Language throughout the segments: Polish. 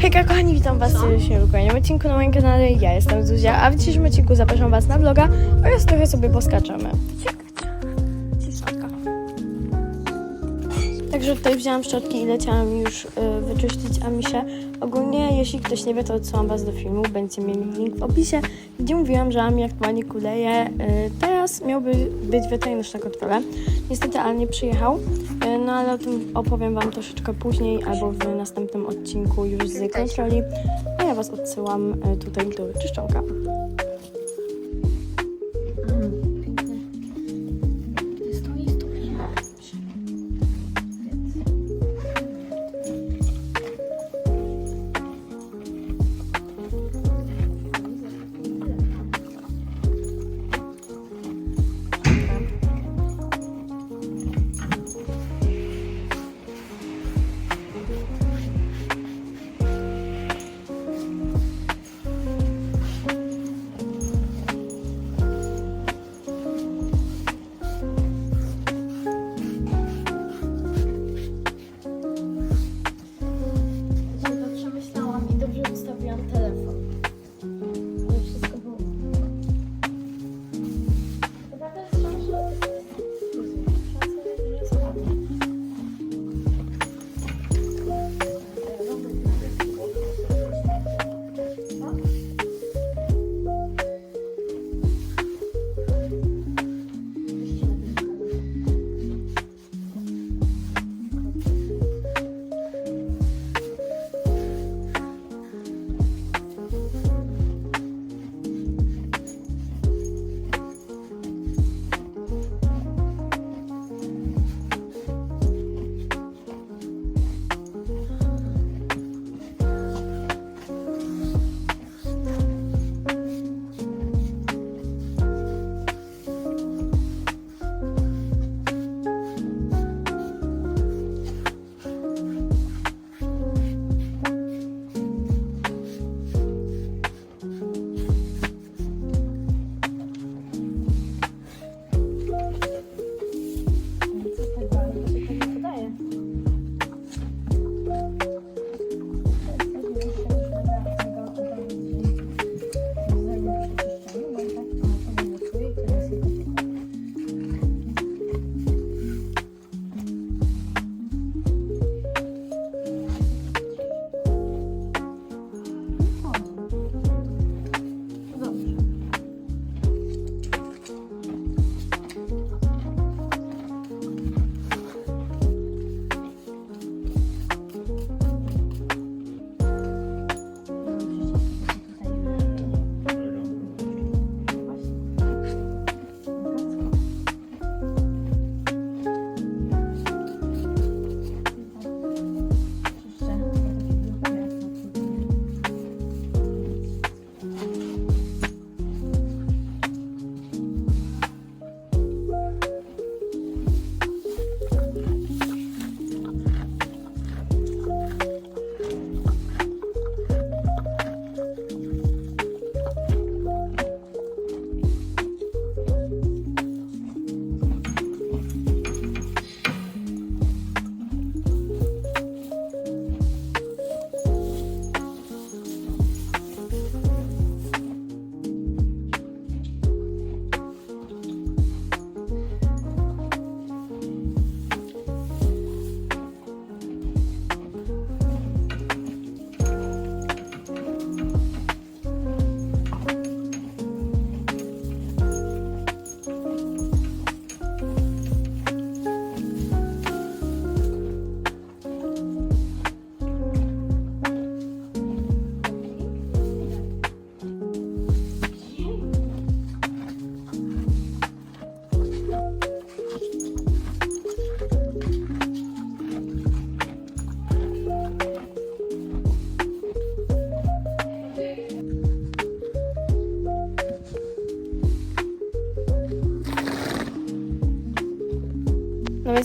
Hejka kochani, witam was serdecznie w kolejnym odcinku na moim kanale. Ja jestem Zuzia, a w dzisiejszym odcinku zapraszam was na vloga oraz trochę sobie poskaczemy. Także tutaj wzięłam szczotki i leciałam już y, wyczyścić Amisie. Ogólnie, jeśli ktoś nie wie, to odsyłam was do filmu, będziecie mieli link w opisie, gdzie mówiłam, że Ami aktualnie kuleje. Y, teraz miałby być weterynarz na kontrolę. Niestety, ale nie przyjechał. Y, no ale o tym opowiem wam troszeczkę później, albo w następnym odcinku już z kontroli. A ja was odsyłam y, tutaj do czyszczonka.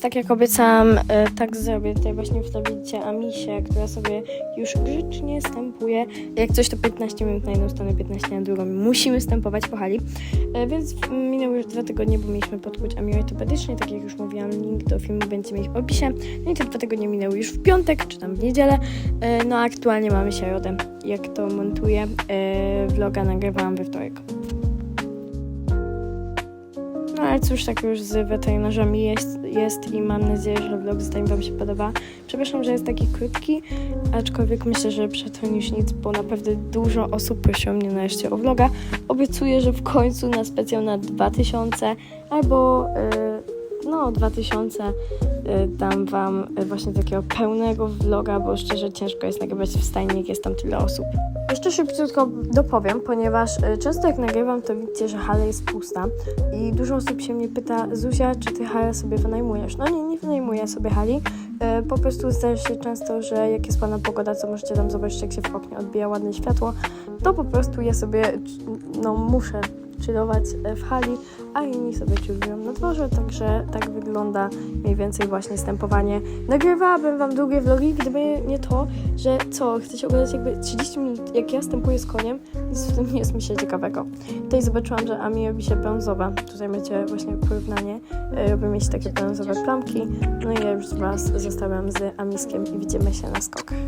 Tak jak obiecałam, e, tak zrobię. Tutaj właśnie wstawicie Amisię, która sobie już grzecznie stępuje. Jak coś to 15 minut na jedną stronę, 15 na drugą. Musimy stępować po hali. E, Więc minęły już dwa tygodnie, bo mieliśmy podkuć Amię ortopedycznie. Tak jak już mówiłam, link do filmu będzie mieć w opisie. No i te dwa tygodnie minęły już w piątek, czy tam w niedzielę. E, No a aktualnie mamy środę. Jak to montuję, vloga nagrywałam we wtorek. Ale cóż, tak już z weterynarzami jest, jest i mam nadzieję, że vlog z Wam się podoba. Przepraszam, że jest taki krótki, aczkolwiek myślę, że przetrwa niż nic, bo naprawdę dużo osób prosiło mnie nareszcie o vloga. Obiecuję, że w końcu na specjal na 2000 albo yy, no 2000 yy, dam Wam yy, właśnie takiego pełnego vloga, bo szczerze ciężko jest nagrywać w stajni, jak jest tam tyle osób. Jeszcze szybciutko dopowiem, ponieważ y, często jak nagrywam, to widzicie, że hala jest pusta i dużo osób się mnie pyta, Zuzia, czy ty halę sobie wynajmujesz? No nie, nie wynajmuję sobie hali. Po prostu zdarza się często, że jak jest ładna pogoda, co możecie tam zobaczyć, jak się w oknie odbija ładne światło, to po prostu ja sobie, no muszę chillować e, w hali, a inni sobie chillują na dworze, także tak wygląda mniej więcej właśnie stępowanie. Nagrywałabym Wam długie vlogi, gdyby nie to, że co, chcecie oglądać jakby 30 minut, jak ja stępuję z koniem, nic w tym nie jest mi się ciekawego. Tutaj zobaczyłam, że Ami robi się brązowa, tutaj macie właśnie porównanie, e, robię mieć takie brązowe plamki, no i ja już Was zostawiam z Amiskiem i widzimy się na skokach.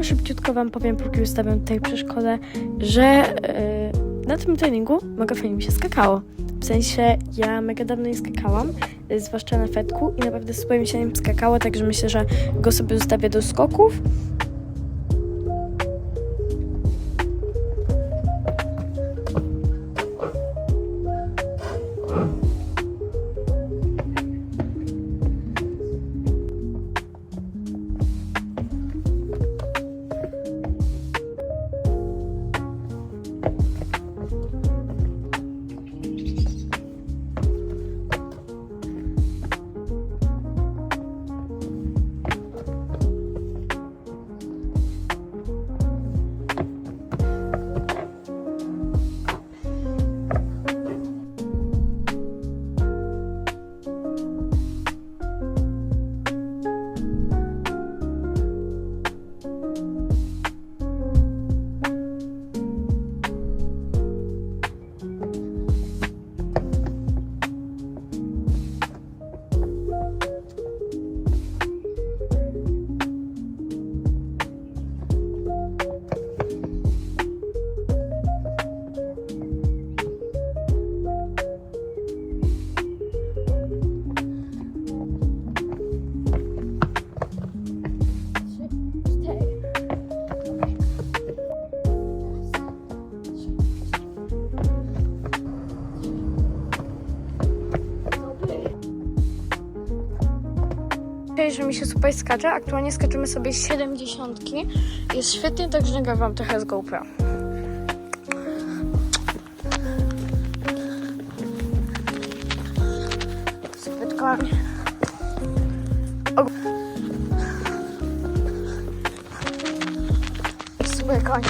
Tylko szybciutko Wam powiem, póki ustawiam tutaj przeszkodę, że e, na tym treningu mega fajnie mi się skakało. W sensie ja mega dawno nie skakałam, e, zwłaszcza na fetku i naprawdę super mi się nim skakało, także myślę, że go sobie zostawię do skoków. Że mi się super skacze. Aktualnie skaczemy sobie 70. Jest świetnie, także nagrywam trochę z GoPro. Super koń.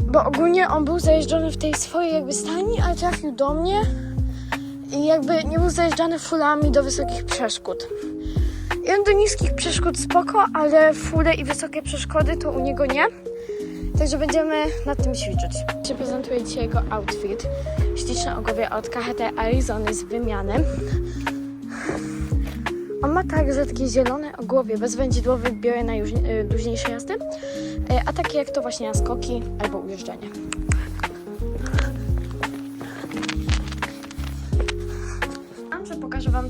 Bo ogólnie on był zajeżdżony w tej swojej jakby stajni, ale trafił do mnie i jakby nie był zajeżdżany fulami do wysokich przeszkód. On do niskich przeszkód spoko, ale fule i wysokie przeszkody to u niego nie. Także będziemy nad tym ćwiczyć. Się prezentuje dzisiaj jego outfit. Śliczne ogowie od KHT Arizony z wymiany. On ma także takie zielone ogłowie, bezwędzidłowe biorę na już, y, jazdy, y, a takie jak to właśnie skoki albo ujeżdżanie.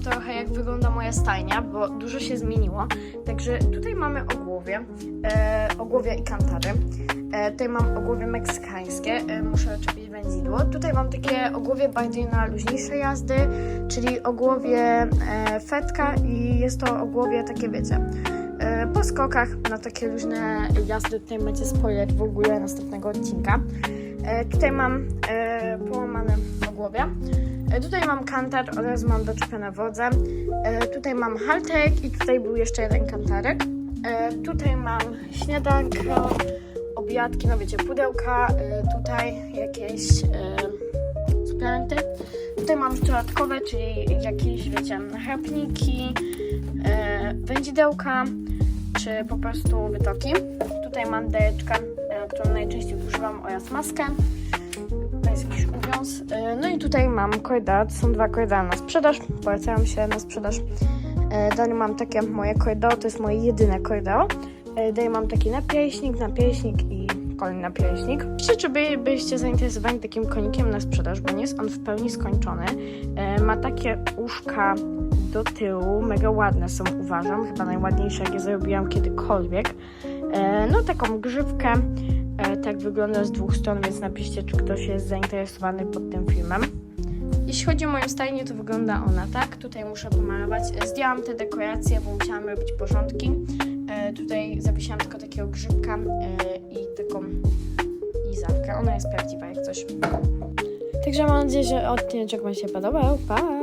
Trochę, jak wygląda moja stajnia, bo dużo się zmieniło. Także tutaj mamy ogłowie, e, ogłowie i kantary. E, tutaj mam ogłowie meksykańskie, e, muszę czepić wędzidło. Tutaj mam takie ogłowie bardziej na luźniejsze jazdy, czyli ogłowie e, fetka i jest to ogłowie takie, wiecie, e, po skokach na takie luźne jazdy. Tutaj macie spoiler w ogóle następnego odcinka. E, tutaj mam e, połamane ogłowie. E, Tutaj mam kantar oraz mam doczepione wodze. E, tutaj mam halterek i tutaj był jeszcze jeden kantarek. E, tutaj mam śniadanko, obiadki, no wiecie, pudełka. Tutaj jakieś suplementy. Tutaj mam dodatkowe, czyli jakieś, wiecie, nachrapniki, e, wędzidełka, czy po prostu wytoki. Tutaj mam deczkę, którą najczęściej używam oraz maskę. To jest E, No i tutaj mam korda, to są dwa korda na sprzedaż, polecają się na sprzedaż. E, Dalej mam takie moje kordo, to jest moje jedyne kordo. E, Dalej mam taki napierśnik, napierśnik i kolejny napierśnik. Piszcie, czy by, byliście zainteresowani takim konikiem na sprzedaż, bo nie jest on w pełni skończony. Ma takie uszka do tyłu, mega ładne są uważam, chyba najładniejsze jakie zrobiłam kiedykolwiek. No taką grzywkę, tak wygląda z dwóch stron, więc napiszcie, czy ktoś jest zainteresowany pod tym filmem. Jeśli chodzi o moją stajnię, to wygląda ona tak. Tutaj muszę pomalować. E, Zdjęłam te dekoracje, bo musiałam robić porządki. E, tutaj zawiesiłam tylko takiego grzybka e, i taką lizawkę. Ona jest prawdziwa jak coś. Także mam nadzieję, że odcinek Wam się podobał. Pa!